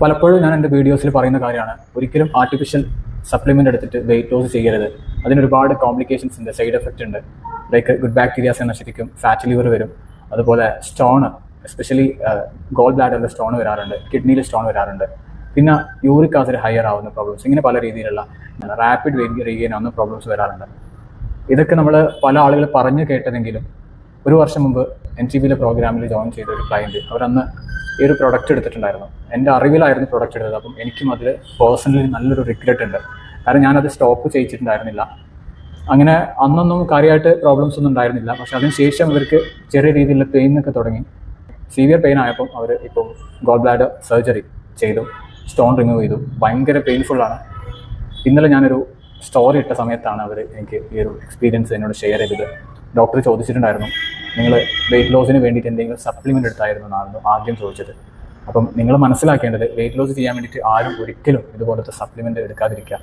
പലപ്പോഴും ഞാൻ എന്റെ വീഡിയോസിൽ പറയുന്ന കാര്യമാണ്. ഒരിക്കലും ആർട്ടിഫിഷ്യൽ സപ്ലിമെന്റ് എടുത്തിട്ട് വെയിറ്റ് ലോസ് ചെയ്യരുത്. അതിനൊരുപാട് കോംപ്ലിക്കേഷൻസ് ഉണ്ട് സൈഡ് എഫക്റ്റ് ഉണ്ട്. ലൈക്ക് ഗുഡ് ബാക്ടീരിയാസ് നശിപ്പിക്കും ഫാറ്റ് ലിവർ വരും. അതുപോലെ സ്റ്റോണ് എസ്പെഷ്യലി ഗോൾ ബ്ലാഡറിൽ സ്റ്റോൺ വരാറുണ്ട് കിഡ്നിയിൽ സ്റ്റോൺ വരാറുണ്ട്. പിന്നെ യൂറിക് ആസിഡ് ഹയർ ആവുന്ന പ്രോബ്ലംസ് ഇങ്ങനെ പല രീതിയിലുള്ള റാപ്പിഡ് വെയിറ്റ് റീഗെയിൻ ആവുന്ന പ്രോബ്ലംസ് വരാറുണ്ട്. ഇതൊക്കെ നമ്മൾ പല ആളുകൾ പറഞ്ഞു കേട്ടതെങ്കിലും ഒരു വർഷം മുമ്പ് എൻ ടി വിയിലെ പ്രോഗ്രാമിൽ ജോയിൻ ചെയ്ത ഒരു ക്ലയന്റ് അവരന്ന് ഈ ഒരു പ്രൊഡക്റ്റ് എടുത്തിട്ടുണ്ടായിരുന്നു. എന്റെ അറിവിലായിരുന്നു പ്രൊഡക്റ്റ് എടുത്തത്. അപ്പം എനിക്കും അതിൽ പേഴ്സണലി നല്ലൊരു റിഗ്രറ്റ് ഉണ്ട്. കാരണം ഞാനത് സ്റ്റോപ്പ് ചെയ്യിച്ചിട്ടുണ്ടായിരുന്നില്ല. അങ്ങനെ അന്നൊന്നും കാര്യമായിട്ട് പ്രോബ്ലംസ് ഒന്നും ഉണ്ടായിരുന്നില്ല. പക്ഷെ അതിനുശേഷം ഇവർക്ക് ചെറിയ രീതിയിലുള്ള പെയിൻ ഒക്കെ തുടങ്ങി. സീവിയർ പെയിൻ ആയപ്പം അവർ ഇപ്പോൾ ഗോഡ് ബ്ലാഡർ സർജറി ചെയ്തു. സ്റ്റോൺ റിമൂവ് ചെയ്തു. ഭയങ്കര പെയിൻഫുള്ളാണ് ഇന്നലെ ഞാനൊരു സ്റ്റോറി ഇട്ട സമയത്താണ് അവർ എനിക്ക് ഈ ഒരു എക്സ്പീരിയൻസ് എന്നോട് ഷെയർ ചെയ്തത്. ഡോക്ടർ ചോദിച്ചിട്ടുണ്ടായിരുന്നു. നിങ്ങൾ വെയിറ്റ് ലോസിന് വേണ്ടിയിട്ട് എന്തെങ്കിലും സപ്ലിമെന്റ് എടുത്തായിരുന്നു എന്നായിരുന്നു ആദ്യം ചോദിച്ചത്. അപ്പം നിങ്ങൾ മനസ്സിലാക്കേണ്ടത് വെയിറ്റ് ലോസ് ചെയ്യാൻ വേണ്ടിയിട്ട് ആരും ഒരിക്കലും ഇതുപോലത്തെ സപ്ലിമെന്റ് എടുക്കാതിരിക്കുക.